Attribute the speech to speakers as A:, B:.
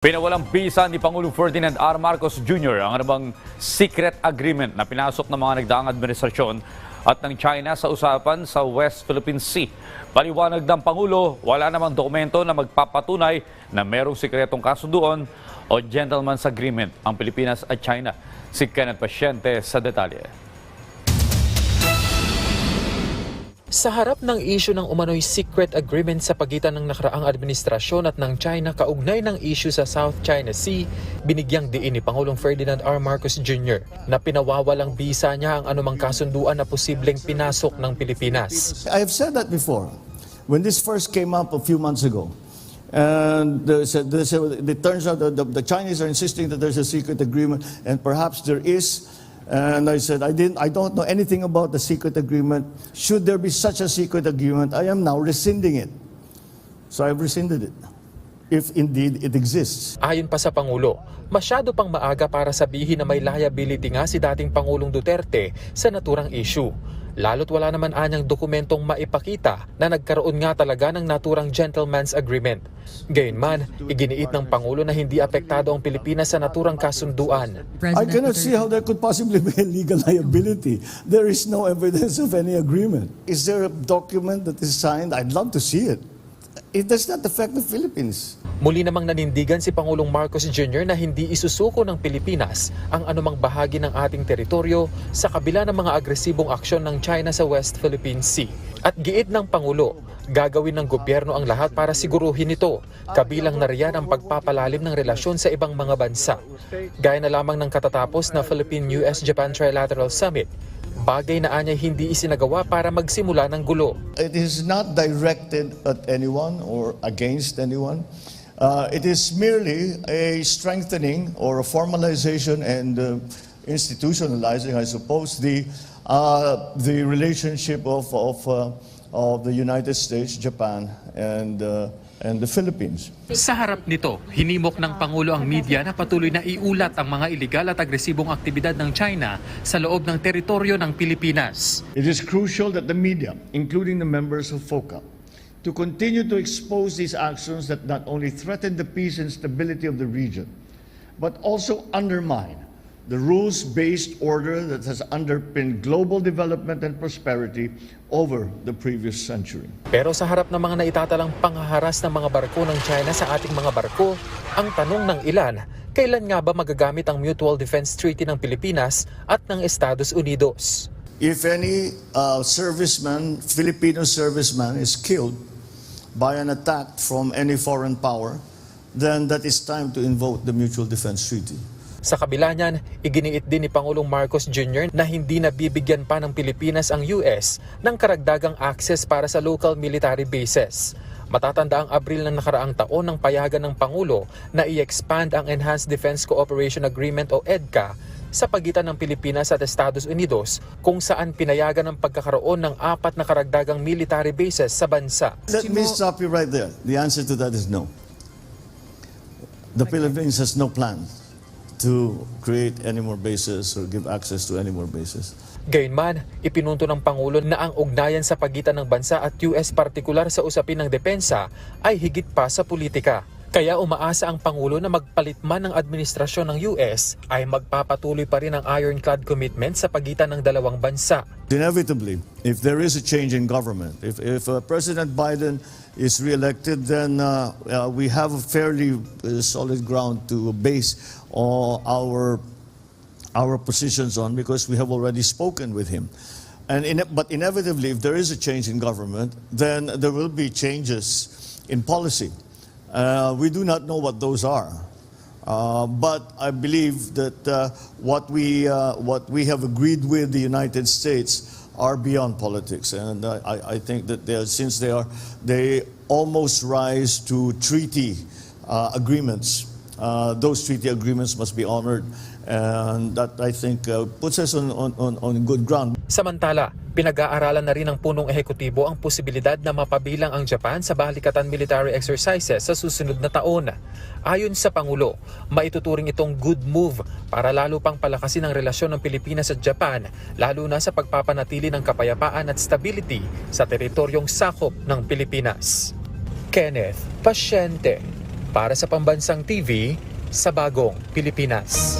A: Pinawalang bisa ni Pangulong Ferdinand R. Marcos Jr. ang anumang secret agreement na pinasok ng mga nagdaang administrasyon at ng China sa usapan sa West Philippine Sea. Paliwanag ng Pangulo, wala namang dokumento na magpapatunay na merong sikretong kasunduan o gentleman's agreement ang Pilipinas at China. Si Kenneth Pasyente sa detalye.
B: Sa harap ng isyu ng umano'y secret agreement sa pagitan ng nakaraang administrasyon at ng China kaugnay ng isyu sa South China Sea, binigyang diin ni Pangulong Ferdinand R. Marcos Jr. na pinawawalang bisa niya ang anumang kasunduan na posibleng pinasok ng Pilipinas.
C: I have said that before. When this first came up a few months ago, and the, the, it turns out that the, the Chinese are insisting that there's a secret agreement, and perhaps there is. And I said, I, didn't, I don't know anything about the secret agreement. Should there be such a secret agreement, I am now rescinding it. So I've rescinded it, if indeed it exists.
B: Ayon pa sa Pangulo, masyado pang maaga para sabihin na may liability nga si dating Pangulong Duterte sa naturang issue. Lalo't wala naman anyang dokumentong maipakita na nagkaroon nga talaga ng naturang gentleman's agreement. Gayunman, iginiit ng Pangulo na hindi apektado ang Pilipinas sa naturang kasunduan.
C: I cannot see how there could possibly be a legal liability. There is no evidence of any agreement. Is there a document that is signed? I'd love to see it. It does not affect the Philippines.
B: Muli namang nanindigan si Pangulong Marcos Jr. na hindi isusuko ng Pilipinas ang anumang bahagi ng ating teritoryo sa kabila ng mga agresibong aksyon ng China sa West Philippine Sea. At giit ng Pangulo, gagawin ng gobyerno ang lahat para siguruhin ito, kabilang na riyan ang pagpapalalim ng relasyon sa ibang mga bansa. Gaya na lamang ng katatapos na Philippine-US-Japan Trilateral Summit, bagay na anya hindi isinagawa para magsimula ng gulo.
C: It is not directed at anyone or against anyone. Uh, it is merely a strengthening or a formalization and uh, institutionalizing, I suppose, the, uh, the relationship of, of, uh, of the United States, Japan, and, uh, and the Philippines.
B: Sa harap nito, hinimok ng Pangulo ang media na patuloy na iulat ang mga ilegal at agresibong aktibidad ng China sa loob ng teritoryo ng Pilipinas.
C: It is crucial that the media, including the members of FOCA, to continue to expose these actions that not only threaten the peace and stability of the region, but also undermine the rules-based order that has underpinned global development and prosperity over the previous century.
B: Pero sa harap ng mga naitatalang panghaharas ng mga barko ng China sa ating mga barko, ang tanong ng ilan, kailan nga ba magagamit ang Mutual Defense Treaty ng Pilipinas at ng Estados Unidos?
C: If any uh, serviceman, Filipino serviceman, is killed by an attack from any foreign power, then that is time to invoke the Mutual Defense Treaty.
B: Sa kabila niyan, iginiit din ni Pangulong Marcos Jr. na hindi nabibigyan pa ng Pilipinas ang US ng karagdagang access para sa local military bases. Matatanda ang Abril ng nakaraang taon ng payagan ng Pangulo na i-expand ang Enhanced Defense Cooperation Agreement o EDCA sa pagitan ng Pilipinas at Estados Unidos kung saan pinayagan ang pagkakaroon ng apat na karagdagang military bases sa bansa.
C: Let me stop you right there. The answer to that is no. The Philippines has no plan to create any more bases or give access to any more bases.
B: Gayunman, ipinunto ng Pangulo na ang ugnayan sa pagitan ng bansa at US partikular sa usapin ng depensa ay higit pa sa politika. Kaya umaasa ang Pangulo na magpalit man ng administrasyon ng US ay magpapatuloy pa rin ang ironclad commitment sa pagitan ng dalawang bansa.
C: Inevitably, if there is a change in government, if, if uh, President Biden is reelected, then uh, uh, we have a fairly uh, solid ground to base all our, our positions on because we have already spoken with him. And in, but inevitably, if there is a change in government, then there will be changes in policy. Uh, we do not know what those are. Uh, but I believe that uh, what, we, uh, what we have agreed with the United States are beyond politics. And uh, I, I think that they are, since they, are, they almost rise to treaty uh, agreements, those treaty agreements must be honored. And that, I think, uh, puts us on, on, on, good ground.
B: Samantala, pinag-aaralan na rin ng punong ehekutibo ang posibilidad na mapabilang ang Japan sa balikatan military exercises sa susunod na taon. Ayon sa Pangulo, maituturing itong good move para lalo pang palakasin ang relasyon ng Pilipinas at Japan, lalo na sa pagpapanatili ng kapayapaan at stability sa teritoryong sakop ng Pilipinas. Kenneth Pasyente Para sa Pambansang TV, sa Bagong Pilipinas.